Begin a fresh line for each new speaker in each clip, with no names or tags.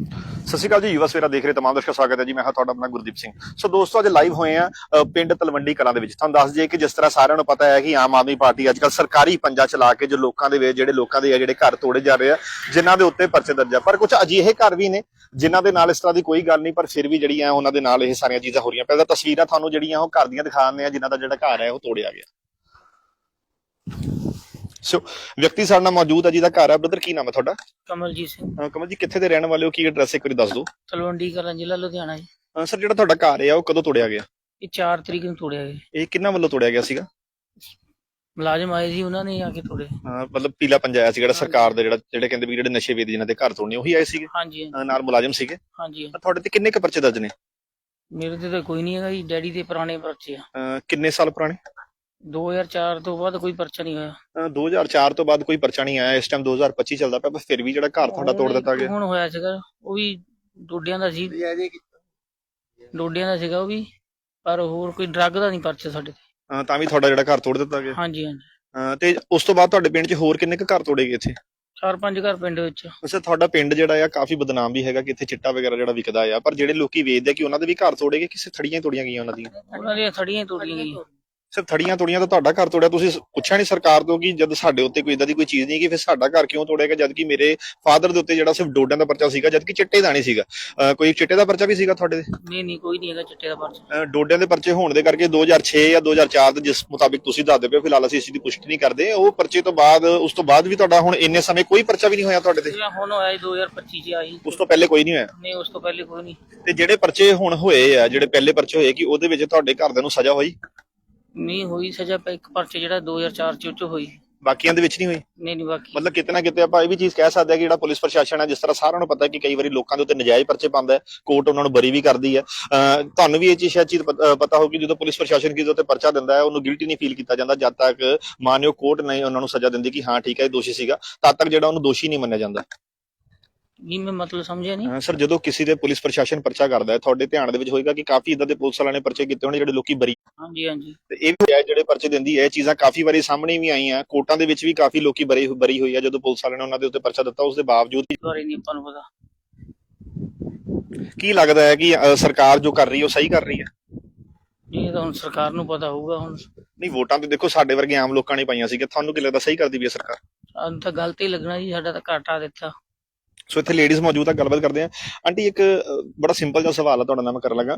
ਸਤਿ ਸ਼੍ਰੀ ਅਕਾਲ ਜੀ, ਯੁਵਾ ਸਵੇਰਾ ਦੇਖ ਰਹੇ ਤਮਾਮ ਦਰਸ਼ਕਾਂ ਸਵਾਗਤ ਹੈ ਜੀ। ਮੈਂ ਹਾਂ ਤੁਹਾਡਾ ਆਪਣਾ ਗੁਰਦੀਪ ਸਿੰਘ। ਸੋ ਦੋਸਤੋ, ਅੱਜ ਲਾਈਵ ਹੋਏ ਆ ਪਿੰਡ ਤਲਵੰਡੀ ਕਲਾਂ ਦੇ ਵਿੱਚ। ਤੁਹਾਨੂੰ ਦੱਸ ਦਈਏ ਕਿ ਜਿਸ ਤਰ੍ਹਾਂ ਸਾਰਿਆਂ ਨੂੰ ਪਤਾ ਹੈ ਕਿ ਆਮ ਆਦਮੀ ਪਾਰਟੀ ਅੱਜ ਕੱਲ ਸਰਕਾਰੀ ਪੰਜਾ ਚਲਾ ਕੇ ਜੋ ਲੋਕਾਂ ਦੇ ਵਿੱਚ, ਜਿਹੜੇ ਲੋਕਾਂ ਦੇ ਆ, ਜਿਹੜੇ ਘਰ ਤੋੜੇ ਜਾ ਰਹੇ ਆ, ਜਿਨ੍ਹਾਂ ਦੇ ਉੱਤੇ ਪਰਚੇ ਦਰਜ ਆ। ਪਰ ਕੁਝ ਅਜਿਹੇ ਘਰ ਵੀ ਨੇ, ਜਿਨ੍ਹਾਂ ਦੇ ਨਾਲ ਇਸ ਤਰ੍ਹਾਂ ਦੀ ਕੋਈ ਗੱਲ ਨਹੀਂ, ਪਰ ਫਿਰ ਵੀ ਜਿਹੜੀਆਂ ਉਹਨਾਂ ਦੇ ਨਾਲ ਇਹ ਸਾਰੀਆਂ ਚੀਜ਼ਾਂ ਹੋ ਰਹੀਆਂ। ਪਹਿਲਾਂ ਤਸਵੀਰਾਂ ਤੁਹਾਨੂੰ ਜਿਹੜੀਆਂ ਉਹ ਘਰ ਦੀਆਂ ਦਿਖਾਉਂਦੇ ਆ ਜਿਨ੍ਹਾਂ ਦਾ ਜਿਹੜਾ ਘਰ ਹੈ, ਉਹ ਤੋੜਿਆ ਗਿਆ। ਸੋ ਵਿਅਕਤੀ ਸਾਡੇ ਨਾਲ ਮੌਜੂਦ ਹੈ ਜਿਹਦਾ ਘਰ ਹੈ ਬ੍ਰਦਰ ਕੀ ਨਾਮ ਹੈ ਤੁਹਾਡਾ?
ਕਮਲਜੀਤ ਸਿੰਘ।
ਅ, ਕਮਲ ਜੀ ਕਿੱਥੇ ਦੇ ਰਹਿਣ ਵਾਲੇ ਹੋ? ਕੀ ਐਡਰੈਸ ਇੱਕ ਵਾਰੀ ਦੱਸ ਦਿਓ।
ਤਲਵੰਡੀ ਕਲਾਂ ਜ਼ਿਲ੍ਹਾ ਲੁਧਿਆਣਾ ਜੀ।
ਸਰ ਜਿਹੜਾ ਤੁਹਾਡਾ ਘਰ ਹੈ ਉਹ ਕਦੋਂ ਤੋੜਿਆ ਗਿਆ?
ਇਹ 4 ਤਰੀਕ ਨੂੰ ਤੋੜਿਆ ਗਿਆ।
ਇਹ ਕਿੰਨਾ ਵੱਲੋਂ ਤੋੜਿਆ ਗਿਆ ਸੀਗਾ?
ਮੁਲਾਜ਼ਮ ਆਏ ਸੀ ਉਹਨਾਂ ਨੇ ਆ ਕੇ ਤੋੜੇ
ਅਹ ਮਤਲਬ ਪੀਲਾ ਪੰਜਾ ਆਇਆ ਸੀ ਜਿਹੜਾ ਸਰਕਾਰ ਦੇ ਜਿਹੜਾ ਜਿਹੜੇ ਕਹਿੰਦੇ ਵੀ ਜਿਹੜੇ ਨਸ਼ੇ ਵੇਦ ਜਿਨ੍ਹਾਂ ਦੇ ਘਰ ਤੋੜਨੇ ਉਹੀ ਆਏ ਸੀਗੇ?
ਹਾਂਜੀ ਹਾਂਜੀ,
ਅਹ ਨਾਲ ਮੁਲਾਜ਼ਮ ਸੀਗੇ?
ਹਾਂਜੀ
ਤਾਂ ਤੁਹਾਡੇ ਤੇ ਕਿੰਨੇ ਕ ਪਰਚੇ ਦਰਜ ਨੇ?
ਮੇਰੇ ਤੇ ਤਾਂ ਕੋਈ ਨਹੀਂ ਹੈਗਾ ਜੀ ਡੈਡੀ ਦੇ ਪੁਰਾਣੇ ਪਰਚੇ ਆ।
ਅਹ ਕਿੰਨੇ ਸਾਲ ਪੁਰਾਣੇ?
2004 ਤੋਂ ਬਾਅਦ ਕੋਈ ਪਰਚਾ ਨਹੀਂ ਹੋਇਆ।
ਅਹ 2004 ਤੋਂ ਬਾਅਦ ਕੋਈ ਪਰਚਾ ਨਹੀਂ ਆਇਆ। ਇਸ ਟਾਈਮ 2025 ਚੱਲਦਾ ਪਿਆ ਪਰ ਫਿਰ ਵੀ ਜਿਹੜਾ ਘਰ ਤੁਹਾਡਾ ਤੋੜ ਦਿੱਤਾ ਗਿਆ।
ਹੁਣ ਹੋਇਆ ਸੀਗਾ ਉਹ ਵੀ ਡੋਡਿਆਂ ਦਾ ਸੀ। ਡੋਡਿਆਂ ਦਾ ਸੀਗਾ ਉਹ ਵੀ ਪਰ ਹੋਰ ਕੋਈ ਡਰੱਗ ਦਾ ਨਹੀਂ ਪਰਚਾ ਸਾਡੇ ਤੇ।
ਅਹ ਤਾਂ ਵੀ ਤੁਹਾਡਾ ਜਿਹੜਾ ਘਰ ਤੋੜ ਦਿੱਤਾ ਗਿਆ।
ਹਾਂਜੀ ਹਾਂਜੀ।
ਅਹ ਤੇ ਉਸ ਤੋਂ ਬਾਅਦ ਤੁਹਾਡੇ ਪਿੰਡ 'ਚ ਹੋਰ ਕਿੰਨੇ ਕ ਘਰ ਤੋੜੇ ਗਏ ਇੱਥੇ?
ਚਾਰ ਪੰਜ ਘਰ ਪਿੰਡ ਵਿੱਚ।
ਅੱਛਾ ਤੁਹਾਡਾ ਪਿੰਡ ਜਿਹੜਾ ਆ ਕਾਫੀ ਬਦਨਾਮ ਵੀ ਹੈਗਾ ਕਿ ਇੱਥੇ ਚਿੱਟਾ ਵਗੈਰਾ ਜਿਹੜਾ ਵਿਕਦਾ ਆ। ਪਰ ਜਿਹੜੇ ਲੋਕੀ ਵੇਚਦੇ ਆ ਕਿ ਉਹਨਾਂ ਦੇ ਵੀ ਘਰ ਤੋੜੇ ਗਏ ਕਿਸੇ ਥੜੀਆਂ ਹੀ ਤੋੜੀਆਂ ਗਈਆਂ ਉਹਨਾਂ ਦੀਆਂ?
ਉਹਨਾਂ ਦੀਆਂ ਥੜੀਆਂ ਹੀ ਤੋੜੀਆਂ ਗਈਆਂ।
ਸਿਰਫ ਥੜੀਆਂ ਤੋੜੀਆਂ ਤਾਂ ਤੁਹਾਡਾ ਘਰ ਤੋੜਿਆ ਤੁਸੀਂ ਪੁੱਛਿਆ ਨਹੀਂ ਸਰਕਾਰ ਤੋਂ ਕਿ ਜਦ ਸਾਡੇ ਉੱਤੇ ਕੋਈ ਇਦਾਂ ਦੀ ਕੋਈ ਚੀਜ਼ ਨਹੀਂ ਕਿ ਫਿਰ ਸਾਡਾ ਘਰ ਕਿਉਂ ਤੋੜਿਆ ਜਦ ਕਿ ਮੇਰੇ ਫਾਦਰ ਦੇ ਉੱਤੇ ਜਿਹੜਾ ਸਿਰਫ ਡੋਡਿਆਂ ਦਾ ਪਰਚਾ ਸੀਗਾ ਜਦ ਕਿ ਚਿੱਟੇ ਦਾ ਨਹੀਂ ਸੀਗਾ। ਕੋਈ ਚਿੱਟੇ ਦਾ ਪਰਚਾ ਵੀ ਸੀਗਾ ਤੁਹਾਡੇ ਤੇ?
ਨਹੀਂ ਨਹੀਂ ਕੋਈ ਨਹੀਂ ਹੈਗਾ ਚਿੱਟੇ ਦਾ ਪਰਚਾ।
ਡੋਡਿਆਂ ਦੇ ਪਰਚੇ ਹੋਣ ਦੇ ਕਰਕੇ 2006 ਜਾਂ 2004 ਦੇ ਜਿਸ ਮੁਤਾਬਿਕ ਤੁਸੀਂ ਦੱਸਦੇ ਪਏ ਫਿਲਹਾਲ ਅਸੀਂ ਇਸ ਦੀ ਪੁਸ਼ਟੀ ਨਹੀਂ ਕਰਦੇ। ਉਹ ਪਰਚੇ ਤੋਂ ਬਾਅਦ ਉਸ ਤੋਂ ਬਾਅਦ ਵੀ ਤੁਹਾਡਾ ਹੁਣ ਇੰਨੇ ਸਮੇਂ ਕੋਈ ਪਰਚਾ ਵੀ ਨਹੀਂ ਹੋਇਆ ਤੁਹਾਡੇ ਤੇ?
ਹੁਣ ਹੋਇਆ ਜੀ 2025 ਚ ਆਈ।
ਉਸ ਤੋਂ ਪਹਿਲੇ ਕੋਈ ਨਹੀਂ ਹੋਇਆ?
ਨਹੀਂ ਉਸ ਤੋਂ ਪਹਿਲੇ ਕੋਈ ਨਹੀਂ।
ਤੇ ਜਿਹੜੇ ਪਰਚੇ ਹੁਣ ਹੋਏ ਆ ਜਿਹੜੇ ਪਹਿਲੇ ਪਰਚੇ ਹੋਏ ਕਿ ਉਹਦੇ ਵਿੱਚ ਤੁਹਾਡੇ ਘਰਦਿਆਂ ਨੂੰ ਸਜ਼ਾ ਹੋਈ?
ਨਹੀਂ ਹੋਈ ਸਜ਼ਾ ਇੱਕ ਪਰਚੇ ਜਿਹੜਾ 2004 ਚ ਉਹ 'ਚ ਹੋਈ।
ਬਾਕੀਆਂ ਦੇ ਵਿੱਚ ਨਹੀਂ ਹੋਈ?
ਨਹੀਂ ਨਹੀਂ ਬਾਕੀ।
ਮਤਲਬ ਕਿਤੇ ਨਾ ਕਿਤੇ ਆਪਾਂ ਇਹ ਵੀ ਚੀਜ਼ ਕਹਿ ਸਕਦੇ ਹਾਂ ਕਿ ਜਿਹੜਾ ਪੁਲਿਸ ਪ੍ਰਸ਼ਾਸਨ ਹੈ ਜਿਸ ਤਰ੍ਹਾਂ ਸਾਰਿਆਂ ਨੂੰ ਪਤਾ ਕਿ ਕਈ ਵਾਰੀ ਲੋਕਾਂ ਦੇ ਉੱਤੇ ਨਜਾਇਜ਼ ਪਰਚੇ ਪਾਉਂਦਾ ਹੈ ਕੋਰਟ ਉਹਨਾਂ ਨੂੰ ਬਰੀ ਵੀ ਕਰਦੀ ਹੈ। ਤੁਹਾਨੂੰ ਵੀ ਇਹ ਚੀਜ਼ ਸ਼ਾਇਦ ਪਤ- ਹੋਊਗੀ ਜਦੋਂ ਪੁਲਿਸ ਪ੍ਰਸ਼ਾਸਨ ਕਿਸੇ ਉੱਤੇ ਪਰਚਾ ਦਿੰਦਾ ਹੈ ਉਹਨੂੰ ਗਿਲਟੀ ਨਹੀਂ ਫੀਲ ਕੀਤਾ ਜਾਂਦਾ ਜਦ ਤੱਕ ਮਾਨਯੋਗ ਕੋਰਟ ਨਹੀਂ ਉਹਨਾਂ ਨੂੰ ਸਜ਼ਾ ਦਿੰਦੀ ਕਿ ਹਾਂ ਠੀਕ ਹੈ ਇਹ ਦੋਸ਼ੀ ਸੀਗਾ ਤਦ ਤੱਕ ਜਿਹੜਾ ਉਹਨੂੰ ਦੋਸ਼ੀ ਨਹੀਂ ਮੰਨਿਆ ਜਾਂਦਾ।
ਜੀ ਮੈਂ ਮਤਲਬ ਸਮਝਿਆ ਨਹੀਂ?
ਸਰ ਜਦੋਂ ਕਿਸੇ ਦੇ ਪੁਲਿਸ ਪ੍ਰਸ਼ਾਸਨ ਪਰਚਾ ਕਰਦਾ ਹੈ ਤੁਹਾਡੇ ਧਿਆਨ ਦੇ ਵਿੱਚ ਹੋਏਗਾ ਕਿ ਕਾਫੀ ਇਦਾਂ ਦੇ ਪੁਲਿਸ ਵਾਲਿਆਂ ਨੇ ਪਰਚੇ ਕੀਤੇ ਹੋਣੇ ਜਿਹੜੇ ਲੋਕੀ ਬਰੀ
ਹਾਂਜੀ ਹਾਂਜੀ।
ਤੇ ਇਹ ਵੀ ਹੈ ਜਿਹੜੇ ਪਰਚੇ ਦਿੰਦੀ ਹੈ ਇਹ ਚੀਜ਼ਾਂ ਕਾਫੀ ਵਾਰੀ ਸਾਹਮਣੇ ਵੀ ਆਈਆਂ ਕੋਰਟਾਂ ਦੇ ਵਿੱਚ ਵੀ ਕਾਫੀ ਲੋਕੀ ਬਰੀ ਬਰੀ ਹੋਈ ਆ ਜਦੋਂ ਪੁਲਿਸ ਵਾਲਿਆਂ ਨੇ ਉਹਨਾਂ ਦੇ ਉੱਤੇ ਪਰਚਾ ਦਿੱਤਾ ਉਸ ਦੇ ਬਾਵਜੂਦ
ਇਸ ਬਾਰੇ ਨਹੀਂ ਆਪਾਂ ਨੂੰ ਪਤਾ।
ਕੀ ਲੱਗਦਾ ਹੈ ਕਿ ਸਰਕਾਰ ਜੋ ਕਰ ਰਹੀ ਹੈ ਉਹ ਸਹੀ ਕਰ ਰਹੀ ਹੈ?
ਇਹ ਤਾਂ ਹੁਣ ਸਰਕਾਰ ਨੂੰ ਪਤਾ ਹੋਊਗਾ ਹੁਣ।
ਨਹੀਂ ਵੋਟਾਂ ਤੇ ਦੇਖੋ ਸਾਡੇ ਵਰਗੇ ਆਮ ਲੋਕਾਂ ਨੇ ਪਾਈਆਂ ਸੀਗੇ ਤੁਹਾਨੂੰ ਕੀ ਲੱਗਦਾ ਸਹੀ ਕਰਦੀ ਵੀ ਹੈ ਸਰਕਾਰ?
ਸਾਨੂੰ ਤਾਂ ਗਲਤ ਹੀ ਲੱਗਣਾ ਜੀ ਸਾਡਾ ਤਾਂ ਘਾਟਾ ਦਿੱਤਾ।
ਸੋ ਇੱਥੇ ਲੇਡੀਜ਼ ਮੌਜੂਦ ਆ ਗੱਲਬਾਤ ਕਰਦੇ ਆ। ਆਂਟੀ ਇੱਕ ਬੜਾ ਸਿੰਪਲ ਜਿਹਾ ਸਵਾਲ ਆ ਤੁਹਾਡਾ ਨਾਲ ਮੈਂ ਕਰਨ ਲੱਗਾ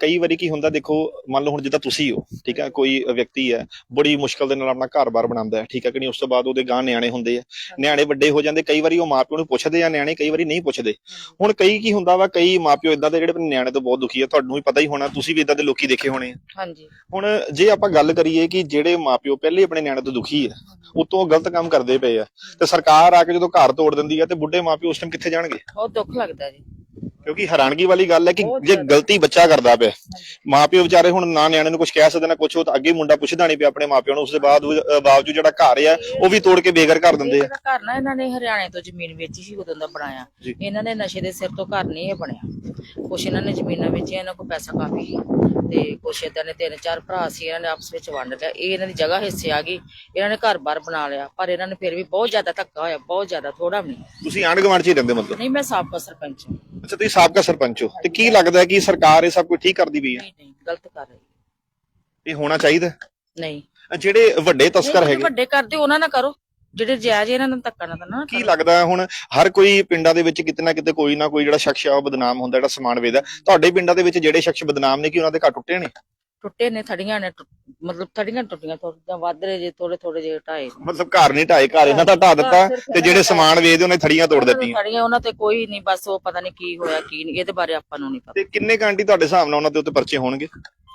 ਕਈ ਵਾਰੀ ਕੀ ਹੁੰਦਾ ਦੇਖੋ ਮੰਨ ਲਓ ਹੁਣ ਜਿੱਦਾਂ ਤੁਸੀਂ ਹੋ ਠੀਕ ਹੈ ਕੋਈ ਵਿਅਕਤੀ ਹੈ ਬੜੀ ਮੁਸ਼ਕਲ ਦੇ ਨਾਲ ਆਪਣਾ ਘਰ-ਬਾਰ ਬਣਾਉਂਦਾ ਹੈ ਠੀਕ ਹੈ ਕਿ ਨਹੀਂ? ਉਸ ਤੋਂ ਬਾਅਦ ਉਹਦੇ ਗਾਂ ਨਿਆਣੇ ਹੁੰਦੇ ਆ। ਨਿਆਣੇ ਵੱਡੇ ਹੋ ਜਾਂਦੇ ਕਈ ਵਾਰੀ ਉਹ ਮਾਪਿਓ ਨੂੰ ਪੁੱਛਦੇ ਆ ਨਿਆਣੇ ਕਈ ਵਾਰੀ ਨਹੀਂ ਪੁੱਛਦੇ। ਹੁਣ ਕਈ ਕੀ ਹੁੰਦਾ ਵਾ ਕਈ ਮਾਪਿਓ ਇਦਾਂ ਦੇ ਜਿਹੜੇ ਆਪਣੇ ਨਿਆਣੇ ਤੋਂ ਬਹੁਤ ਦੁਖੀ ਆ ਤੁਹਾਨੂੰ ਵੀ ਪਤਾ ਹੀ ਹੋਣਾ ਤੁਸੀਂ ਵੀ ਇਦਾਂ ਦੇ ਲੋਕੀ ਦੇਖੇ ਹੋਣੇ ਆ।
ਹਾਂਜੀ।
ਹੁਣ ਜੇ ਆਪਾਂ ਗੱਲ ਕਰੀਏ ਕਿ ਜਿਹੜੇ ਮਾਪਿਓ ਪਹਿਲੇ ਆਪਣੇ ਨਿਆਣੇ ਤੋਂ ਦੁਖੀ ਹੈ ਉਤੋਂ ਗਲਤ ਕੰਮ ਕਰਦੇ ਪਏ ਆ। ਤੇ ਸਰਕਾਰ ਆ ਕੇ ਜਦੋਂ ਘਰ ਤੋੜ ਦਿੰਦੀ ਹੈ ਤੇ ਬੁੱਢੇ ਮਾਪਿਓ ਉਸ ਟਾਈਮ ਕਿੱਥੇ ਜਾਣਗੇ?
ਬਹੁਤ ਦੁੱਖ ਲੱਗਦਾ ਜੀ।
ਕਿਉਂਕਿ ਹੈਰਾਨਗੀ ਵਾਲੀ ਗੱਲ ਹੈ ਕਿ
ਬਹੁਤ
ਜੇ
ਜ਼ਿਆਦਾ।
ਗਲਤੀ ਬੱਚਾ ਕਰਦਾ ਪਿਆ ਮਾਪਿਓ ਵਿਚਾਰੇ ਹੁਣ ਨਾ ਨਿਆਣੇ ਨੂੰ ਕੁਝ ਕਹਿ ਸਕਦੇ ਨਾ ਕੁਝ ਉਹ ਤਾਂ ਅੱਗੇ ਹੀ ਮੁੰਡਾ ਪੁੱਛਦਾ ਨਹੀਂ ਪਿਆ ਆਪਣੇ ਮਾਪਿਓ ਨੂੰ ਉਸ ਦੇ ਬਾਅਦ ਬਾਵਜੂਦ ਜਿਹੜਾ ਘਰ ਆ ਉਹ ਵੀ ਤੋੜ ਕੇ ਬੇਘਰ ਕਰ ਦਿੰਦੇ ਆ
ਇਹ ਘਰ ਨਾ ਇਹਨਾਂ ਨੇ ਹਰਿਆਣੇ ਤੋਂ ਜ਼ਮੀਨ ਵੇਚੀ ਸੀ ਉਦੋਂ ਦਾ ਬਣਾਇਆ
ਜੀ।
ਇਹਨਾਂ ਨੇ ਨਸ਼ੇ ਦੇ ਸਿਰ ਤੋਂ ਘਰ ਨਹੀਂ ਇਹ ਬਣਿਆ ਕੁਛ ਇਹਨਾਂ ਨੇ ਜ਼ਮੀਨਾਂ ਵੇਚੀਆਂ ਇਹਨਾਂ ਕੋਲ ਪੈਸਾ ਕਾਫੀ ਸੀ ਤੇ ਕੁਛ ਏਦਾਂ ਨੇ ਤਿੰਨ ਚਾਰ ਭਰਾ ਸੀ ਇਹਨਾਂ ਨੇ ਆਪਸ ਵਿੱਚ ਵੰਡ ਲਿਆ ਇਹ ਇਹਨਾਂ ਦੀ ਜਗ੍ਹਾ ਹਿੱਸੇ ਆ ਗਈ ਇਹਨਾਂ ਨੇ ਘਰ-ਬਾਰ ਬਣਾ ਲਿਆ ਪਰ ਇਹਨਾਂ ਨੇ ਫਿਰ ਵੀ ਬਹੁਤ ਜ਼ਿਆਦਾ ਧੱਕਾ ਹੋਇਆ ਬਹੁਤ ਜ਼ਿਆਦਾ ਥੋੜਾ ਵੀ ਨਹੀਂ
ਤੁਸੀਂ ਆਂਢ ਗੁਆਂਢ 'ਚ ਹੀ ਰਹਿੰਦੇ ਮਤਲਬ
ਨਹੀਂ ਮੈਂ ਸਾਬਕਾ ਸਰਪੰਚ ਹਾਂ।
ਅੱਛਾ ਤੁਸੀਂ ਸਾਬਕਾ ਸਰਪੰਚ ਹੋ। ਤੇ ਕੀ ਲੱਗਦਾ ਹੈ ਕਿ ਸਰਕਾਰ ਇਹ ਸਭ ਕੁਝ ਠੀਕ ਕਰਦੀ ਪਈ ਹੈ?
ਨਹੀਂ ਨਹੀਂ ਗਲਤ ਕਰ ਰਹੀ
ਇਹ ਹੋਣਾ ਚਾਹੀਦਾ
ਨਹੀਂ।
ਜਿਹੜੇ ਵੱਡੇ ਤਸਕਰ
ਨਹੀਂ,
ਹੈਗੇ।
ਵੱਡੇ ਕਰਦੇ ਉਹਨਾਂ ਨਾਲ ਕਰੋ। ਜਿਹੜੇ ਜਾਇਜ਼ ਇਹਨਾਂ ਨੂੰ ਧੱਕਾ ਨਾ ਦੇਣਾ
ਕੀ ਲੱਗਦਾ ਹੈ ਹੁਣ ਹਰ ਕੋਈ ਪਿੰਡਾਂ ਦੇ ਵਿੱਚ ਕਿਤੇ ਨਾ ਕਿਤੇ ਕੋਈ ਨਾ ਕੋਈ ਜਿਹੜਾ ਸ਼ਖਸ ਆ ਉਹ ਬਦਨਾਮ ਹੁੰਦਾ ਜਿਹੜਾ ਸਮਾਨ ਵੇਚਦਾ। ਤੁਹਾਡੇ ਪਿੰਡਾਂ ਦੇ ਵਿੱਚ ਜਿਹੜੇ ਸ਼ਖਸ ਬਦਨਾਮ ਨੇ ਕਿ ਉਹਨਾਂ ਦੇ ਘਰ ਟੁੱਟੇ ਨੇ?
ਟੁੱਟੇ ਨੇ ਥੜੀਆਂ ਨੇ ਟੁੱਟ- ਮਤਲਬ ਥੜੀਆਂ ਟੁੱਟੀਆਂ ਥੋੜੀਆਂ ਵੱਧ ਰਹੇ ਜੇ ਥੋੜੇ ਥੋੜੇ ਜਿਹੇ ਢਾਏ
ਮਤਲਬ ਘਰ ਨਹੀਂ ਢਾਏ ਘਰ ਇਹਨਾਂ ਦਾ ਢਾ ਦਿੱਤਾ ਤੇ ਜਿਹੜੇ ਸਮਾਨ ਵੇਚਦੇ ਉਹਨੇ ਥੜੀਆਂ ਤੋੜ ਦਿੱਤੀਆਂ।
ਥੜੀਆਂ ਉਹਨਾਂ ਤੇ ਕੋਈ ਨਹੀਂ ਬਸ ਉਹ ਪਤਾ ਨਹੀਂ ਕੀ ਹੋਇਆ ਕੀ ਨਹੀਂ ਇਹਦੇ ਬਾਰੇ ਆਪਾਂ ਨੂੰ ਨਹੀਂ ਪਤਾ।
ਤੇ ਕਿੰਨੇ ਕੁ ਆਂਟੀ ਤੁਹਾਡੇ ਹਿਸਾਬ ਨਾਲ ਉਹਨਾਂ ਦੇ ਉੱਤੇ ਪਰਚੇ ਹੋਣਗੇ?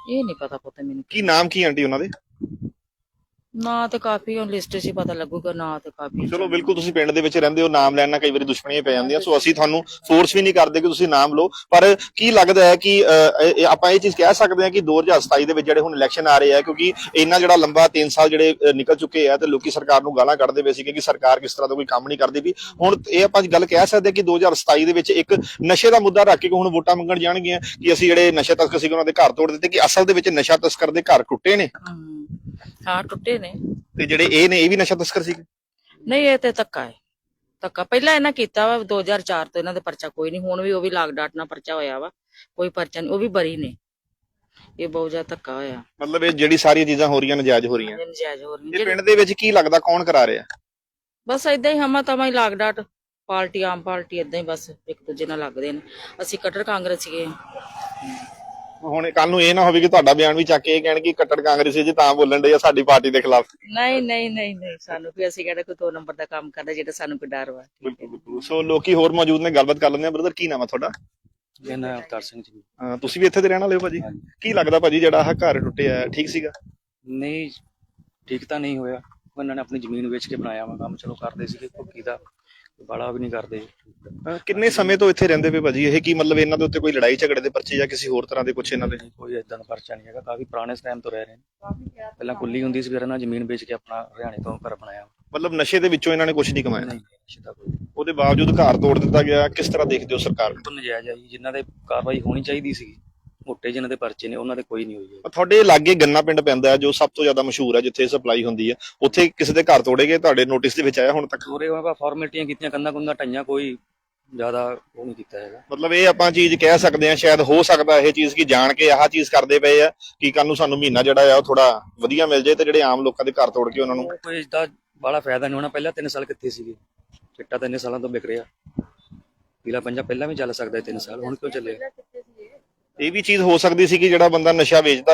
ਇਹ ਨਹੀਂ ਪਤਾ ਪੁੱਤ ਮੈਨੂੰ
ਕੀ ਨਾਮ ਕੀ ਆਂਟੀ ਉਹਨਾਂ ਦੇ?
ਨਾ ਤੇ ਕਾਫੀ ਉਹ ਲਿਸਟ 'ਚ ਹੀ ਪਤਾ ਲੱਗੂਗਾ ਨਾ ਤੇ ਕਾਫੀ
ਚਲੋ ਬਿਲਕੁਲ ਤੁਸੀਂ ਪਿੰਡ ਦੇ ਵਿੱਚ ਰਹਿੰਦੇ ਹੋ ਨਾਮ ਲੈਣ ਨਾਲ ਕਈ ਵਾਰੀ ਦੁਸ਼ਮਣੀਆਂ ਪੈ ਜਾਂਦੀਆਂ ਸੋ ਅਸੀਂ ਤੁਹਾਨੂੰ ਫੋਰਸ ਵੀ ਨਹੀਂ ਕਰਦੇ ਕਿ ਤੁਸੀਂ ਨਾਮ ਲਓ। ਪਰ ਕੀ ਲੱਗਦਾ ਹੈ ਕਿ ਅਹ, ਇਹ- ਇਹ ਆਪਾਂ ਇਹ ਚੀਜ਼ ਕਹਿ ਸਕਦੇ ਹਾਂ ਕਿ 2027 ਦੇ ਵਿੱਚ ਜਿਹੜੇ ਹੁਣ ਇਲੈਕਸ਼ਨ ਆ ਰਹੇ ਆ ਕਿਉਂਕਿ ਇੰਨਾ ਜਿਹੜਾ ਲੰਬਾ 3 ਸਾਲ ਜਿਹੜੇ ਅਹ, ਨਿਕਲ ਚੁੱਕੇ ਆ ਤੇ ਲੋਕੀ ਸਰਕਾਰ ਨੂੰ ਗਾਲਾਂ ਕੱਢਦੇ ਪਏ ਸੀ ਕਿ ਸਰਕਾਰ ਕਿਸ ਤਰ੍ਹਾਂ ਦਾ ਕੋਈ ਕੰਮ ਨਹੀਂ ਕਰਦੀ ਵੀ ਹੁਣ ਇਹ ਆਪਾਂ ਗੱਲ ਕਹਿ ਸਕਦੇ ਹਾਂ ਕਿ 2027 ਦੇ ਵਿੱਚ ਇੱਕ ਨਸ਼ੇ ਦਾ ਮੁੱਦਾ ਰੱਖ ਕੇ ਹੁਣ ਵੋਟਾਂ ਮੰਗਣ ਜਾਣਗੀਆਂ ਕਿ ਅਸੀਂ ਜਿਹੜੇ ਨਸ਼ਾ ਤਸਕਰ ਸੀ ਉਹਨਾਂ ਦੇ ਘਰ ਤੋੜ ਦਿੱਤੇ ਕਿ ਅਸਲ ਦੇ ਵਿੱਚ ਨਸ਼ਾ ਤਸਕਰ ਦੇ ਘਰ ਟੁੱਟੇ ਨੇ।
ਹਮ, ਹਾਂ ਟੁੱਟੇ ਨੇ।
ਤੇ ਜਿਹੜੇ ਇਹ ਨੇ ਇਹ ਵੀ ਨਸ਼ਾ ਤਸਕਰ ਸੀ
ਨਹੀਂ ਇਹ ਤੇ ਧੱਕਾ ਹੈ। ਧੱਕਾ ਪਹਿਲਾਂ ਇਹਨਾਂ ਕੀਤਾ ਵਾ 2004 ਤੋਂ ਇਹਨਾਂ ਦੇ ਪਰਚਾ ਕੋਈ ਨਹੀਂ ਹੁਣ ਵੀ ਉਹ ਵੀ ਲਾਗ ਡਾਟ ਨਾਲ ਪਰਚਾ ਹੋਇਆ ਵਾ ਕੋਈ ਪਰਚਾ ਨਹੀਂ ਉਹ ਵੀ ਬਰੀ ਨੇ। ਇਹ ਬਹੁਤ ਜ਼ਿਆਦਾ ਧੱਕਾ ਹੋਇਆ।
ਮਤਲਬ ਇਹ ਜਿਹੜੀ ਸਾਰੀਆਂ ਚੀਜ਼ਾਂ ਹੋ ਰਹੀਆਂ ਨਜਾਇਜ਼ ਹੋ ਰਹੀਆਂ।
ਨਜਾਇਜ਼ ਹੋ ਰਹੀ
ਇਹ ਪਿੰਡ ਦੇ ਵਿੱਚ ਕੀ ਲੱਗਦਾ ਕੌਣ ਕਰਾ ਰਿਹਾ?
ਬਸ ਏਦਾਂ ਹੀ ਹਮਾ ਤਮਾ ਹੀ ਲਾਗ ਡਾਟ ਪਾਰਟੀ ਆਮ ਪਾਰਟੀ ਏਦਾਂ ਹੀ ਬਸ ਇੱਕ ਦੂਜੇ ਨਾਲ ਲੱਗਦੇ ਨੇ। ਅਸੀਂ ਕਟਰ ਕਾਂਗਰਸੀਏ
ਹੁਣ ਕੱਲ ਨੂੰ ਇਹ ਨਾ ਹੋਵੇ ਕਿ ਤੁਹਾਡਾ ਬਿਆਨ ਵੀ ਚੱਕ ਕੇ ਇਹ ਕਹਿਣ ਕਿ ਕੱਟੜ ਕਾਂਗਰਸੀ ਜੀ ਤਾਂ ਬੋਲਣ ਦੇ ਆ ਸਾਡੀ ਪਾਰਟੀ ਦੇ ਖਿਲਾਫ।
ਨਹੀਂ ਨਹੀਂ ਨਹੀਂ ਨਹੀਂ ਸਾਨੂੰ ਵੀ ਅਸੀਂ ਕਿਹੜਾ ਕੋਈ ਦੋ ਨੰਬਰ ਦਾ ਕੰਮ ਕਰਦਾ ਜਿਹੜਾ ਸਾਨੂੰ ਕੋਈ ਡਰ ਵਾ
ਬਿਲਕੁਲ ਬਿਲਕੁਲ। ਸੋ ਲੋਕੀ ਹੋਰ ਮੌਜੂਦ ਨੇ ਗੱਲਬਾਤ ਕਰ ਲੈਂਦੇ ਆ। ਬ੍ਰਦਰ ਕੀ ਨਾਮ ਆ ਤੁਹਾਡਾ?
ਮੇਰਾ ਨਾਮ ਅਵਤਾਰ ਸਿੰਘ ਜੀ।
ਅਹ ਤੁਸੀਂ ਵੀ ਇੱਥੇ ਦੇ ਰਹਿਣ ਵਾਲੇ ਹੋ ਭਾਜੀ?
ਹਾਂਜੀ।
ਕੀ ਲੱਗਦਾ ਭਾਜੀ ਜਿਹੜਾ ਆਹ ਘਰ ਟੁੱਟਿਆ ਹੈ, ਠੀਕ ਸੀਗਾ?
ਨਹੀਂ ਠੀਕ ਤਾਂ ਨਹੀਂ ਹੋਇਆ। ਉਹਨਾਂ ਨੇ ਆਪਣੀ ਜ਼ਮੀਨ ਵੇਚ ਕੇ ਬਣਾਇਆ ਵਾ ਕੰਮ। ਚਲੋ ਕਰਦੇ ਸੀਗੇ ਭੁੱਕੀ ਦਾ ਬਾਲਾ ਵੀ ਨਹੀਂ ਕਰਦੇ।
ਅਹ ਕਿੰਨੇ ਸਮੇਂ ਤੋਂ ਇੱਥੇ ਰਹਿੰਦੇ ਪਏ ਭਾਜੀ? ਇਹ ਕੀ ਮਤਲਬ ਇਹਨਾਂ ਦੇ ਉੱਤੇ ਕੋਈ ਲੜਾਈ ਝਗੜੇ ਦੇ ਪਰਚੇ ਜਾਂ ਕਿਸੇ ਹੋਰ ਤਰ੍ਹਾਂ ਦੇ ਕੁਛ ਇਹਨਾਂ ਦੇ?
ਨਹੀਂ, ਕੋਈ ਇਦਾਂ ਦਾ ਪਰਚਾ ਨਹੀਂ ਹੈਗਾ। ਕਾਫੀ ਪੁਰਾਣੇ ਟਾਈਮ ਤੋਂ ਰਹਿ ਰਹੇ ਨੇ। ਪਹਿਲਾਂ ਕੁੱਲੀ ਹੁੰਦੀ ਸੀ ਫਿਰ ਇਹਨਾਂ ਜ਼ਮੀਨ ਵੇਚ ਕੇ ਆਪਣਾ ਹਰਿਆਣੇ ਤੋਂ ਘਰ ਬਣਾਇਆ।
ਮਤਲਬ ਨਸ਼ੇ ਦੇ ਵਿੱਚੋਂ ਇਹਨਾਂ ਨੇ ਕੁਝ ਨਹੀਂ ਕਮਾਇਆ?
ਨਹੀਂ ਸਿੱਧਾ ਕੋਈ।
ਉਹਦੇ ਬਾਵਜੂਦ ਘਰ ਤੋੜ ਦਿੱਤਾ ਗਿਆ ਕਿਸ ਤਰ੍ਹਾਂ ਦੇਖਦੇ ਹੋ ਸਰਕਾਰ? ਨੂੰ
ਨਜਾਇਜ਼ ਆ ਜੀ। ਜਿਨ੍ਹਾਂ ਦੇ ਕਾਰਵਾਈ ਹੋਣੀ ਚਾਹੀਦੀ ਸੀ ਮੋਟੇ ਜਿਨ੍ਹਾਂ ਦੇ ਪਰਚੇ ਨੇ ਉਹਨਾਂ ਦੇ ਕੋਈ ਨਹੀਂ ਹੋਈ ਹੈ
ਤੁਹਾਡੇ ਲਾਗੇ ਗੰਨਾ ਪਿੰਡ ਪੈਂਦਾ ਹੈ ਜੋ ਸਭ ਤੋਂ ਜ਼ਿਆਦਾ ਮਸ਼ਹੂਰ ਹੈ ਜਿੱਥੇ ਸਪਲਾਈ ਹੁੰਦੀ ਹੈ। ਉੱਥੇ ਕਿਸੇ ਦੇ ਘਰ ਤੋੜੇ ਗਏ ਤੁਹਾਡੇ ਨੋਟਿਸ ਦੇ ਵਿੱਚ ਆਇਆ ਹੁਣ ਤੱਕ?
ਪੂਰੇ ਉਹਨਾਂ ਫਾਰਮੈਲਿਟੀਆਂ ਕੀਤੀਆਂ ਕੰਦਾ ਕੁੰਦਾ ਟਾਈਆਂ ਕੋਈ ਜ਼ਿਆਦਾ ਉਹ ਨਹੀਂ ਕੀਤਾ ਹੈਗਾ।
ਮਤਲਬ ਇਹ ਆਪਾਂ ਚੀਜ਼ ਕਹਿ ਸਕਦੇ ਹਾਂ ਸ਼ਾਇਦ ਹੋ ਸਕਦਾ ਇਹ ਚੀਜ਼ ਕੀ ਜਾਣ ਕੇ ਆਹ ਚੀਜ਼ ਕਰਦੇ ਪਏ ਆ ਕਿ ਕੱਲ ਨੂੰ ਸਾਨੂੰ ਮਹੀਨਾ ਜਿਹੜਾ ਆ ਉਹ ਥੋੜਾ ਵਧੀਆ ਮਿਲ ਜੇ ਤੇ ਜਿਹੜੇ ਆਮ ਲੋਕਾਂ ਦੇ ਘਰ ਤੋੜ ਕੇ ਉਹਨਾਂ ਨੂੰ।
ਉਹ ਕੋਈ ਇਸਦਾ ਬੜਾ ਫਾਇਦਾ ਨਹੀਂ ਹੋਣਾ ਪਹਿਲਾਂ 3 ਸਾਲ ਕਿੱਥੇ ਸੀਗੇ? ਚਿੱਟਾ ਤਾਂ ਇੰਨੇ ਸਾਲਾਂ ਤੋਂ ਵਿਕ ਰਿਹਾ। ਪੀਲਾ ਪੰਜਾ ਪਹਿਲਾਂ ਵੀ ਚੱਲ ਸਕਦਾ 3 ਸਾਲ ਹੁਣ ਕਿਉਂ ਚੱਲੇ
ਇਹ ਵੀ ਚੀਜ਼ ਹੋ ਸਕਦੀ ਸੀ ਕਿ ਜਿਹੜਾ ਬੰਦਾ ਨਸ਼ਾ ਵੇਚਦਾ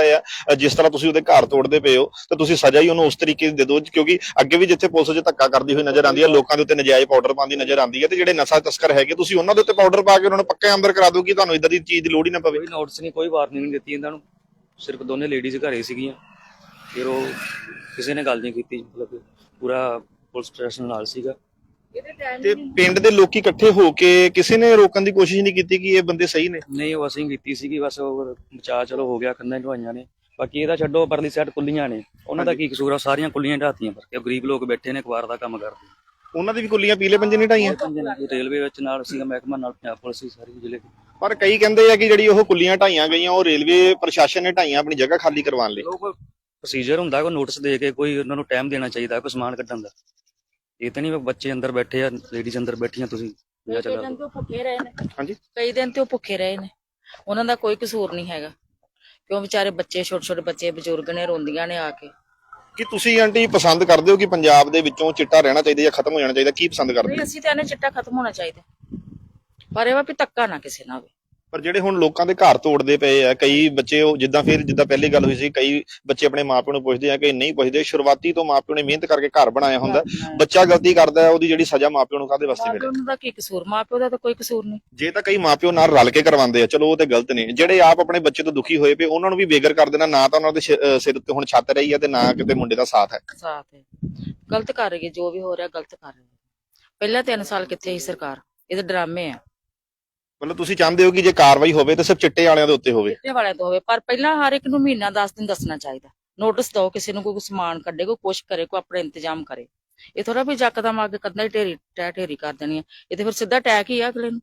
ਆ ਜਿਸ ਤਰ੍ਹਾਂ ਤੁਸੀਂ ਉਹਦੇ ਘਰ ਤੋੜਦੇ ਪਏ ਹੋ, ਤਾਂ ਤੁਸੀਂ ਸਜ਼ਾ ਹੀ ਉਹਨੂੰ ਉਸ ਤਰੀਕੇ ਦੀ ਦੇ ਦਿਓ, ਕਿਉਂਕਿ ਅੱਗੇ ਵੀ ਜਿੱਥੇ ਪੁਲਿਸ 'ਚ ਧੱਕਾ ਕਰਦੀ ਹੋਈ ਨਜ਼ਰ ਆਉਂਦੀ ਹੈ ਲੋਕਾਂ ਦੇ ਉੱਤੇ ਨਜਾਇਜ਼ ਪਾਊਡਰ ਪਾਉਂਦੀ ਨਜ਼ਰ ਆਉਂਦੀ ਹੈ ਤੇ ਜਿਹੜੇ ਨਸ਼ਾ ਤਸਕਰ ਹੈਗੇ, ਤੁਸੀਂ ਉਹਨਾਂ ਦੇ ਉੱਤੇ ਪਾਊਡਰ ਪਾ ਕੇ ਉਹਨਾਂ ਨੂੰ ਪੱਕੇ ਅੰਦਰ ਕਰਾ ਦਿਓ ਕਿ ਤੁਹਾਨੂੰ ਇਦਾਂ ਦੀ ਚੀਜ਼ ਦੀ ਲੋੜ ਹੀ ਨਾ ਪਵੇ।
ਕੋਈ ਨੋਟਿਸ ਨਹੀਂ, ਕੋਈ ਵਾਰਨਿੰਗ ਨਹੀਂ ਦਿੱਤੀ ਇਹਨਾਂ ਨੂੰ। ਸਿਰਫ ਦੋਨੇ ਲੇਡੀਜ਼ ਘਰੇ ਸੀਗੀਆਂ। ਫਿਰ ਉਹ ਕਿਸੇ ਨੇ ਗੱਲ ਨਹੀਂ ਕੀਤੀ, ਮਤਲਬ ਪੂਰਾ ਪੁਲਿਸ ਪ੍ਰਸ਼ਾਸਨ ਨਾਲ ਸੀਗਾ।
ਤੇ ਪਿੰਡ ਦੇ ਲੋਕੀ ਇਕੱਠੇ ਹੋ ਕੇ ਕਿਸੇ ਨੇ ਰੋਕਣ ਦੀ ਕੋਸ਼ਿਸ਼ ਨਹੀਂ ਕੀਤੀ ਕਿ ਇਹ ਬੰਦੇ ਸਹੀ ਨੇ?
ਨਹੀਂ ਉਹ ਅਸੀਂ ਕੀਤੀ ਸੀਗੀ ਬਸ ਉਹ ਬਚਾ ਚਲੋ ਹੋ ਗਿਆ ਕੰਨਾਂ ਢਵਾਈਆਂ ਨੇ। ਬਾਕੀ ਇਹਦਾ ਛੱਡੋ ਪਰਲੀ ਸਾਈਡ ਕੁੱਲੀਆਂ ਨੇ। ਉਹਨਾਂ ਦਾ ਕੀ ਕਸੂਰ ਆ? ਸਾਰੀਆਂ ਕੁੱਲੀਆਂ ਢਾਤੀਆਂ ਪਰ। ਕਿ ਗਰੀਬ ਲੋਕ ਬੈਠੇ ਨੇ ਅਖਬਾਰ ਦਾ ਕੰਮ ਕਰਦੇ
ਉਹਨਾਂ ਦੀ ਵੀ ਕੁੱਲੀਆਂ ਪੀਲੇ ਪੰਜੇ ਨਹੀਂ ਢਾਈਆਂ?
ਰੇਲਵੇ ਵਿੱਚ ਨਾਲ ਸੀਗਾ ਮਹਿਕਮਾ ਨਾਲ ਪੰਜਾਬ ਪੁਲਿਸ ਸੀ ਸਾਰੀ ਜ਼ਿਲ੍ਹੇ ਦੀ।
ਪਰ ਕਈ ਕਹਿੰਦੇ ਆ ਕਿ ਜਿਹੜੀ ਉਹ ਕੁੱਲੀਆਂ ਢਾਈਆਂ ਗਈਆਂ ਉਹ ਰੇਲਵੇ ਪ੍ਰਸ਼ਾਸਨ ਨੇ ਢਾਈਆਂ ਆਪਣੀ ਜਗ੍ਹਾ ਖਾਲੀ ਕਰਵਾਉਣ ਲਈ।
ਪ੍ਰੋਸੀਜਰ ਹੁੰਦਾ ਕੋਈ ਨੋਟਿਸ ਦੇ ਕੇ ਕੋਈ ਉਹਨਾਂ ਨੂੰ ਟਾਈਮ ਦੇਣਾ ਚਾਹੀਦਾ ਕੋਈ ਸਮਾਨ ਕੱਢਣ ਦਾ। ਇਹ ਤਾਂ ਨਹੀਂ ਬੱਚੇ ਅੰਦਰ ਬੈਠੇ ਆ ਲੇਡੀਜ਼ ਅੰਦਰ ਬੈਠੀਆਂ ਤੁਸੀਂ
ਕਈ
ਚਲਾ
ਦਿਨ ਤੇ ਉਹ ਭੁੱਖੇ ਰਹੇ ਨੇ।
ਹਾਂਜੀ?
ਕਈ ਦਿਨ ਤੇ ਉਹ ਭੁੱਖੇ ਰਹੇ ਨੇ। ਉਹਨਾਂ ਦਾ ਕੋਈ ਕਸੂਰ ਨਹੀਂ ਹੈਗਾ। ਕਿਉਂ ਵਿਚਾਰੇ ਬੱਚੇ ਛੋਟੇ ਛੋਟੇ ਬੱਚੇ ਬਜ਼ੁਰਗ ਨੇ ਰੋਂਦੀਆਂ ਨੇ ਆ ਕੇ।
ਕਿ ਤੁਸੀਂ ਆਂਟੀ ਪਸੰਦ ਕਰਦੇ ਹੋ ਕਿ ਪੰਜਾਬ ਦੇ ਵਿੱਚੋਂ ਚਿੱਟਾ ਰਹਿਣਾ ਚਾਹੀਦਾ ਜਾਂ ਖਤਮ ਹੋ ਜਾਣਾ ਚਾਹੀਦਾ? ਕੀ ਪਸੰਦ ਕਰਦੇ
ਨਹੀਂ
ਹੋ?
ਅਸੀਂ ਤਾਂ ਇਹਨੇ ਚਿੱਟਾ ਖਤਮ ਹੋਣਾ ਚਾਹੀਦਾ। ਪਰ ਇਹ ਵਾ ਵੀ ਧੱਕਾ ਨਾ ਕਿਸੇ ਨਾਲ ਹੋਵੇ।
ਪਰ ਜਿਹੜੇ ਹੁਣ ਲੋਕਾਂ ਦੇ ਘਰ ਤੋੜਦੇ ਪਏ ਆ ਕਈ ਬੱਚੇ ਉਹ ਜਿੱਦਾਂ ਫਿਰ ਜਿੱਦਾਂ ਪਹਿਲੀ ਗੱਲ ਹੋਈ ਸੀ ਕਈ ਬੱਚੇ ਆਪਣੇ ਮਾਪਿਆਂ ਨੂੰ ਪੁੱਛਦੇ ਆ ਕਿ ਨਹੀਂ ਪੁੱਛਦੇ ਸ਼ੁਰੂਆਤੀ ਤੋਂ ਮਾਪਿਆਂ ਨੇ ਮਿਹਨਤ ਕਰਕੇ ਘਰ ਬਣਾਇਆ ਹੁੰਦਾ ਬੱਚਾ ਗਲਤੀ ਕਰਦਾ ਹੈ ਉਹਦੀ ਜਿਹੜੀ ਸਜ਼ਾ ਮਾਪਿਆਂ ਨੂੰ ਕਾਹਦੇ ਵਾਸਤੇ ਮਿਲੇ?
ਮਾਪਿਓ ਦਾ ਕੀ ਕਸੂਰ ਮਾਪਿਓ ਦਾ ਤਾਂ ਕੋਈ ਕਸੂਰ ਨਹੀਂ।
ਜੇ ਤਾਂ ਕਈ ਮਾਪਿਓ ਨਾਲ ਰਲ ਕੇ ਕਰਵਾਉਂਦੇ ਆ ਚਲੋ ਉਹ ਤੇ ਗਲਤ ਨੇ ਜਿਹੜੇ ਆਪ ਆਪਣੇ ਬੱਚੇ ਤੋਂ ਦੁਖੀ ਹੋਏ ਪਏ ਉਹਨਾਂ ਨੂੰ ਵੀ ਬੇਗਰ ਕਰ ਦੇਣਾ ਨਾ ਤਾਂ ਉਹਨਾਂ ਦੇ ਸਿਰ ਉੱਤੇ ਹੁਣ ਛੱਤ ਰਹੀ ਹੈ ਤੇ ਨਾ ਕਿਤੇ ਮੁੰਡੇ ਦਾ ਸਾਥ ਹੈ।
ਸਾਥ ਹੈ। ਗਲਤ ਕਰ ਰਹੀ ਹੈ ਜੋ ਵੀ ਹੋ ਰਿਹਾ ਗਲਤ ਕਰ ਰਹੀ ਹੈ। ਪਹਿਲਾਂ 3 ਸਾਲ ਕਿੱਥੇ ਸੀ ਸਰਕਾਰ? ਇਹ ਤਾਂ ਡਰਾਮੇ ਆ।
ਮਤਲਬ ਤੁਸੀਂ ਚਾਹੁੰਦੇ ਹੋ ਕਿ ਜੇ ਕਾਰਵਾਈ ਹੋਵੇ ਤਾਂ ਸਿਰਫ ਚਿੱਟੇ ਵਾਲਿਆਂ ਦੇ ਉੱਤੇ ਹੋਵੇ?
ਚਿੱਟੇ ਵਾਲਿਆਂ ਤੋਂ ਹੋਵੇ ਪਰ ਪਹਿਲਾਂ ਹਰ ਇੱਕ ਨੂੰ ਮਹੀਨਾ 10 ਦਿਨ ਦੱਸਣਾ ਚਾਹੀਦਾ। ਨੋਟਿਸ ਦਿਓ ਕਿਸੇ ਨੂੰ ਕੋਈ ਸਮਾਨ ਕੱਢੇ ਕੋਈ ਕੁਛ ਕਰੇ ਕੋਈ ਆਪਣਾ ਇੰਤਜ਼ਾਮ ਕਰੇ। ਇਹ ਥੋੜਾ ਵੀ ਜੱਕਦਮ ਅੱਗ ਕੰਧਾਂ ਹੀ ਢੇਰੀ ਟੈ ਢੇਰੀ ਕਰ ਦੇਣੀ ਹੈ ਇਹ ਤੇ ਫਿਰ ਸਿੱਧਾ ਅਟੈਕ ਹੀ ਆ ਅਗਲੇ ਨੂੰ।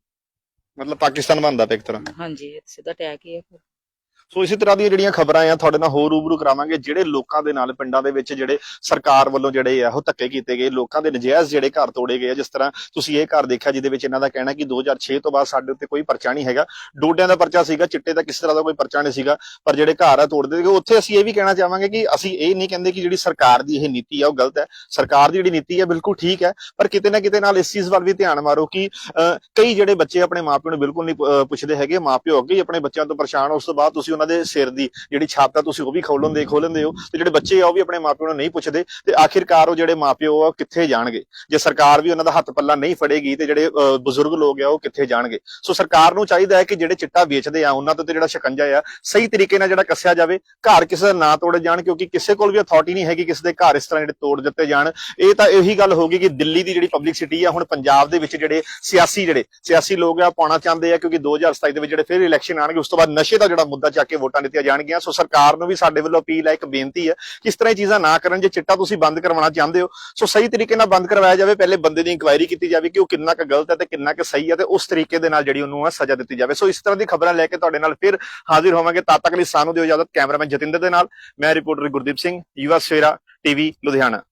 ਮਤਲਬ ਪਾਕਿਸਤਾਨ ਬਣਦਾ ਪਿਆ ਇੱਕ ਤਰ੍ਹਾਂ।
ਹਾਂਜੀ ਇਹ ਤਾਂ ਸਿੱਧਾ ਅਟੈਕ ਹੀ ਆ ਫਿਰ।
ਸੋ ਇਸੇ ਤਰ੍ਹਾਂ ਦੀਆਂ ਜਿਹੜੀਆਂ ਖਬਰਾਂ ਆ ਤੁਹਾਡੇ ਨਾਲ ਹੋਰ ਰੂਬਰੂ ਕਰਾਵਾਂਗੇ ਜਿਹੜੇ ਲੋਕਾਂ ਦੇ ਨਾਲ ਪਿੰਡਾਂ ਦੇ ਵਿੱਚ ਜਿਹੜੇ ਸਰਕਾਰ ਵੱਲੋਂ ਜਿਹੜੇ ਆ ਉਹ ਧੱਕੇ ਕੀਤੇ ਗਏ ਲੋਕਾਂ ਦੇ ਨਜਾਇਜ਼ ਜਿਹੜੇ ਘਰ ਤੋੜੇ ਗਏ ਆ ਜਿਸ ਤਰ੍ਹਾਂ ਤੁਸੀਂ ਇਹ ਘਰ ਦੇਖਿਆ ਜਿਹਦੇ ਵਿੱਚ ਇਹਨਾਂ ਦਾ ਕਹਿਣਾ ਕਿ 2006 ਤੋਂ ਬਾਅਦ ਸਾਡੇ ਉੱਤੇ ਕੋਈ ਪਰਚਾ ਨਹੀਂ ਹੈਗਾ। ਡੋਡਿਆਂ ਦਾ ਪਰਚਾ ਸੀਗਾ ਚਿੱਟੇ ਦਾ ਕਿਸੇ ਤਰ੍ਹਾਂ ਦਾ ਕੋਈ ਪਰਚਾ ਨਹੀਂ ਸੀਗਾ ਪਰ ਜਿਹੜੇ ਘਰ ਆ ਤੋੜਦੇ ਗਏ ਉੱਥੇ ਅਸੀਂ ਇਹ ਵੀ ਕਹਿਣਾ ਚਾਹਾਂਗੇ ਕਿ ਅਸੀਂ ਇਹ ਨਹੀਂ ਕਹਿੰਦੇ ਕਿ ਜਿਹੜੀ ਸਰਕਾਰ ਦੀ ਇਹ ਨੀਤੀ ਆ ਉਹ ਗਲਤ ਹੈ। ਸਰਕਾਰ ਦੀ ਜਿਹੜੀ ਨੀਤੀ ਹੈ ਬਿਲਕੁਲ ਠੀਕ ਹੈ ਪਰ ਕਿਤੇ ਨਾ ਕਿਤੇ ਨਾਲ ਇਸ ਚੀਜ਼ ਵੱਲ ਵੀ ਧਿਆਨ ਮਾਰੋ ਕਿ ਅਹ, ਕਈ ਜਿਹੜੇ ਬੱਚੇ ਆਪਣੇ ਮਾਪਿਆਂ ਨੂੰ ਬਿਲਕੁਲ ਨਹੀਂ ਪੁੱਛਦੇ ਹੈਗੇ ਮਾਪਿਓ ਅੱਗੇ ਹੀ ਆਪਣੇ ਬੱਚਿਆਂ ਤੋਂ ਪਰੇਸ਼ਾਨ ਉਸ ਤੋਂ ਬਾਅਦ ਤੁਸੀਂ ਉਹਨਾਂ ਦੇ ਸਿਰ ਦੀ ਜਿਹੜੀ ਛਾਪ ਆ ਤੁਸੀਂ ਉਹ ਵੀ ਖੋਲਣਦੇ ਖੋਲਣਦੇ ਹੋ। ਤੇ ਜਿਹੜੇ ਬੱਚੇ ਆ ਉਹ ਵੀ ਆਪਣੇ ਮਾਪਿਆਂ ਨੂੰ ਨਹੀਂ ਪੁੱਛਦੇ। ਤੇ ਆਖਿਰਕਾਰ ਉਹ ਜਿਹੜੇ ਮਾਪਿਓ ਆ ਉਹ ਕਿੱਥੇ ਜਾਣਗੇ? ਜੇ ਸਰਕਾਰ ਵੀ ਉਹਨਾਂ ਦਾ ਹੱਥ ਪੱਲਾ ਨਹੀਂ ਫੜੇਗੀ ਤੇ ਜਿਹੜੇ ਅਹ, ਬਜ਼ੁਰਗ ਲੋਕ ਆ ਉਹ ਕਿੱਥੇ ਜਾਣਗੇ? ਸੋ ਸਰਕਾਰ ਨੂੰ ਚਾਹੀਦਾ ਹੈ ਕਿ ਜਿਹੜੇ ਚਿੱਟਾ ਵੇਚਦੇ ਆ ਉਹਨਾਂ ਤੋਂ ਤੇ ਜਿਹੜਾ ਸ਼ਿਕੰਜਾ ਆ ਸਹੀ ਤਰੀਕੇ ਨਾਲ ਜਿਹੜਾ ਕੱਸਿਆ ਜਾਵੇ। ਘਰ ਕਿਸੇ ਦਾ ਨਾ ਤੋੜੇ ਜਾਣ ਕਿਉਂਕਿ ਕਿਸੇ ਕੋਲ ਵੀ ਅਥਾਰਟੀ ਨਹੀਂ ਹੈਗੀ ਕਿਸੇ ਦੇ ਘਰ ਇਸ ਤਰ੍ਹਾਂ ਜਿਹੜੇ ਤੋੜ ਦਿੱਤੇ ਜਾਣ। ਇਹ ਤਾਂ ਇਹੀ ਗੱਲ ਹੋ ਗਈ ਕਿ ਦਿੱਲੀ ਦੀ ਜਿਹੜੀ ਪਬਲਿਕ ਸਿਟੀ ਆ ਹੁਣ ਪੰਜਾਬ ਦੇ ਵਿੱਚ ਜਿਹੜੇ ਸਿਆਸੀ ਜਿਹੜੇ ਸਿਆਸੀ ਲੋਕ ਆ ਪਾਉਣਾ ਚਾਹੁੰਦੇ ਆ ਕਿਉਂਕਿ 2027 ਦੇ ਵਿੱਚ ਜਿਹੜੇ ਫਿਰ ਇਲੈਕਸ਼ਨ ਆਣਗੇ ਉਸ ਤੋਂ ਬਾਅਦ ਨਸ਼ੇ ਦਾ ਜਿਹੜਾ ਮੁੱਦਾ ਚੱਕ ਕੇ ਵੋਟਾਂ ਦਿੱਤੀਆਂ ਜਾਣਗੀਆਂ। ਸੋ ਸਰਕਾਰ ਨੂੰ ਵੀ ਸਾਡੇ ਵੱਲੋਂ ਅਪੀਲ ਹੈ, ਇੱਕ ਬੇਨਤੀ ਹੈ ਕਿ ਇਸ ਤਰ੍ਹਾਂ ਦੀ ਚੀਜ਼ਾਂ ਨਾ ਕਰਨ, ਜੇ ਚਿੱਟਾ ਤੁਸੀਂ ਬੰਦ ਕਰਵਾਉਣਾ ਚਾਹੁੰਦੇ ਹੋ, ਸੋ ਸਹੀ ਤਰੀਕੇ ਨਾਲ ਬੰਦ ਕਰਵਾਇਆ ਜਾਵੇ, ਪਹਿਲੇ ਬੰਦੇ ਦੀ ਇਨਕੁਆਇਰੀ ਕੀਤੀ ਜਾਵੇ ਕਿ ਉਹ ਕਿੰਨਾ ਕੁ ਗਲਤ ਹੈ ਤੇ ਕਿੰਨਾ ਕੁ ਸਹੀ ਹੈ ਤੇ ਉਸ ਤਰੀਕੇ ਦੇ ਨਾਲ ਜਿਹੜੀ ਉਹਨੂੰ ਆ ਸਜ਼ਾ ਦਿੱਤੀ ਜਾਵੇ। ਸੋ ਇਸ ਤਰ੍ਹਾਂ ਦੀ ਖਬਰਾਂ ਲੈ ਕੇ ਤੁਹਾਡੇ ਨਾਲ ਫਿਰ ਹਾਜ਼ਰ ਹੋਵਾਂਗੇ। ਤਦ ਤੱਕ ਲਈ ਸਾਨੂੰ ਦਿਓ ਇਜਾਜ਼ਤ, ਕੈਮਰਾਮੈਨ ਜਤਿੰਦਰ ਦੇ ਨਾਲ। ਮੈਂ ਰਿਪੋਰਟਰ ਗੁਰਦੀਪ ਸਿੰਘ, ਯੂਵਾ ਸਵੇਰਾ, ਟੀਵੀ ਲੁਧਿਆਣਾ।